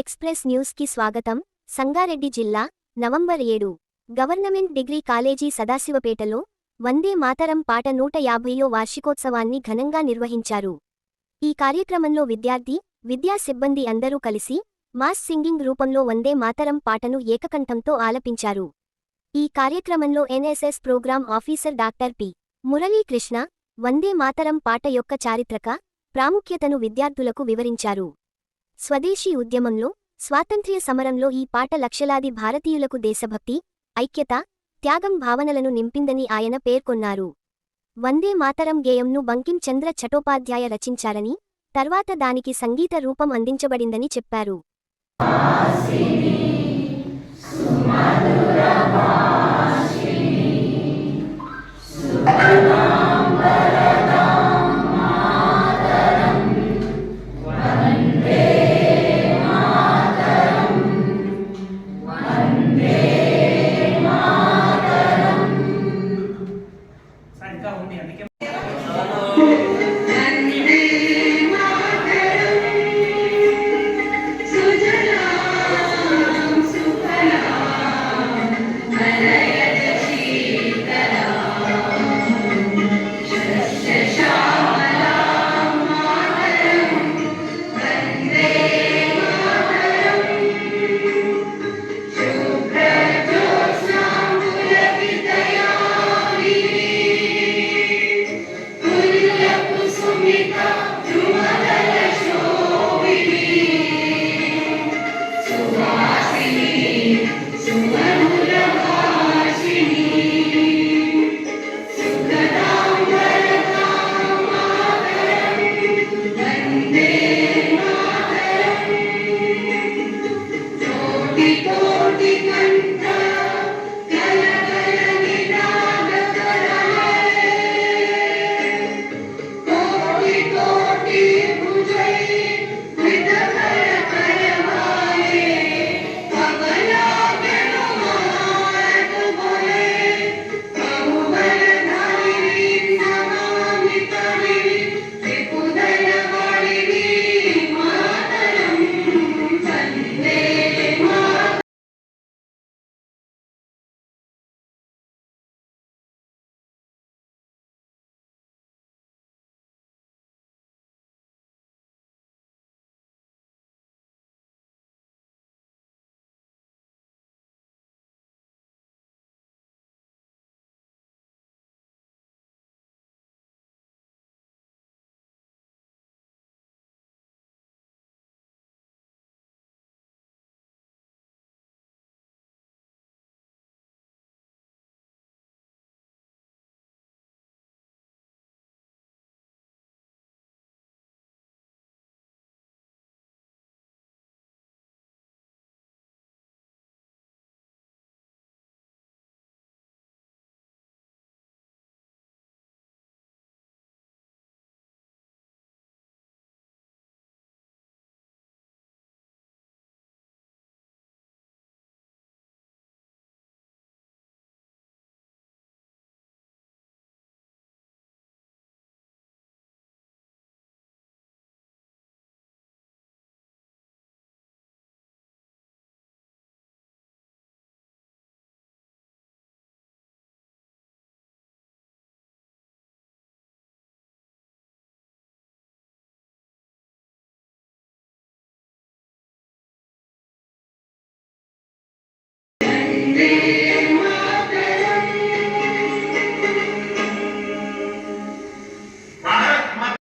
Express న్యూస్కి స్వాగతం. సంగారెడ్డి జిల్లా నవంబర్ ఏడు. గవర్నమెంట్ డిగ్రీ కాలేజీ సదాశివపేటలో వందే మాతరం పాట నూట యాభైయో వార్షికోత్సవాన్ని ఘనంగా నిర్వహించారు. ఈ కార్యక్రమంలో విద్యార్థి విద్యా సిబ్బంది అందరూ కలిసి మాస్ సింగింగ్ రూపంలో వందే మాతరం పాటను ఏకకంఠంతో ఆలపించారు. ఈ కార్యక్రమంలో NSS program officer doctor P. Muralikrishna Vande Mataram పాట యొక్క చారిత్రక ప్రాముఖ్యతను విద్యార్థులకు వివరించారు. స్వదేశీ ఉద్యమంలో స్వాతంత్ర్య సమరంలో ఈ పాట లక్షలాది భారతీయులకు దేశభక్తి ఐక్యత త్యాగం భావనలను నింపిందని ఆయన పేర్కొన్నారు. వందే మాతరం గేయంను బంకిం చంద్ర చటోపాధ్యాయ రచించారని తర్వాత దానికి సంగీత రూపం అందించబడిందని చెప్పారు. ব্যক্তি Indeed.